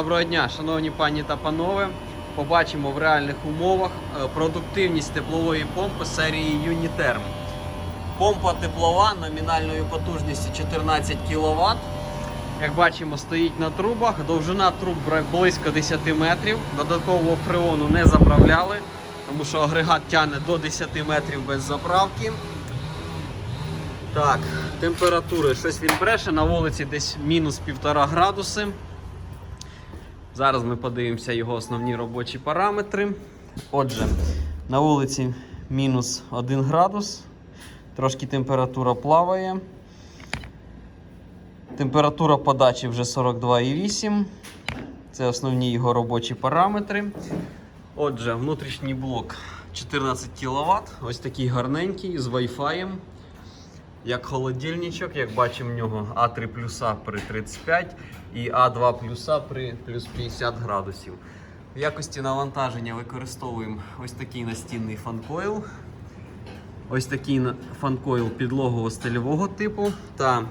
Доброго дня, шановні пані та панове. Побачимо в реальних умовах е, продуктивність теплової помпи серії Uniterm. Помпа теплова номінальною потужністю 14 кВт. Як бачимо, стоїть на трубах. Довжина труб близько 10 метрів. Додаткового фреону не заправляли, тому що агрегат тягне до 10 метрів без заправки. Так, температури. Щось він бреше. На вулиці десь мінус 1,5 градуси. Зараз ми подивимося його основні робочі параметри. Отже, на вулиці мінус 1 градус. Трошки температура плаває. Температура подачі вже 42,8. Це основні його робочі параметри. Отже, внутрішній блок 14 кВт. Ось такий гарненький з Wi-Fi. Як холодильничок, як бачимо в нього А3 плюса при 35 і А2 плюса при плюс 50 градусів. В якості навантаження використовуємо ось такий настінний фанкойл. Ось такий фанкойл підлогово-стильового типу та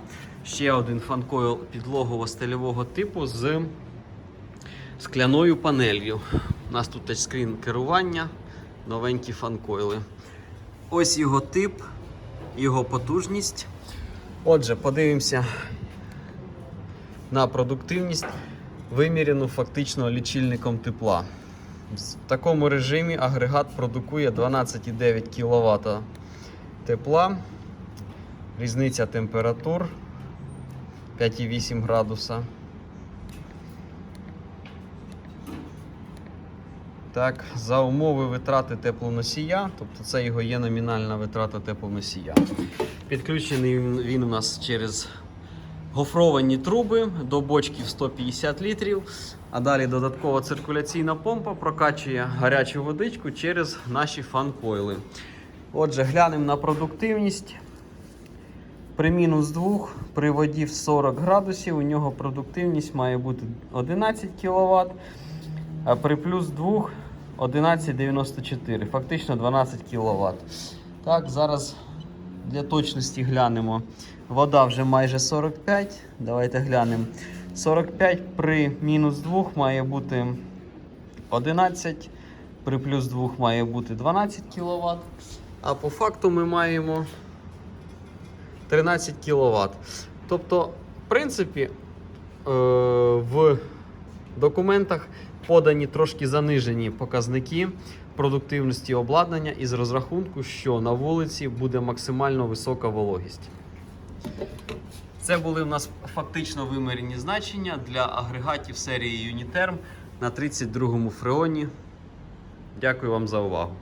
ще один фанкойл підлогово-стильового типу з скляною панелью. У нас тут тачскрін керування, новенькі фанкойли. Ось його тип, його потужність. Отже, подивимося на продуктивність, виміряну фактично лічильником тепла. В такому режимі агрегат продукує 12,9 кВт тепла. Різниця температур 5,8 градуса. Так, за умови витрати теплоносія, тобто це його є номінальна витрата теплоносія. Підключений він, у нас через гофровані труби до бочків 150 літрів. А далі додаткова циркуляційна помпа прокачує гарячу водичку через наші фан-койли. Отже, глянемо на продуктивність. При мінус 2, при воді в 40 градусів, у нього продуктивність має бути 11 кВт, а при плюс 2 11,94, фактично 12 кВт. Так, зараз для точності глянемо. Вода вже майже 45. Давайте глянемо. 45 при мінус 2 має бути 11, при плюс 2 має бути 12 кВт. А по факту ми маємо 13 кВт. Тобто, в принципі, е, в документах подані трошки занижені показники продуктивності обладнання із розрахунку, що на вулиці буде максимально висока вологість. Це були у нас фактично вимірені значення для агрегатів серії Uniterm на 32 му фреоні. Дякую вам за увагу.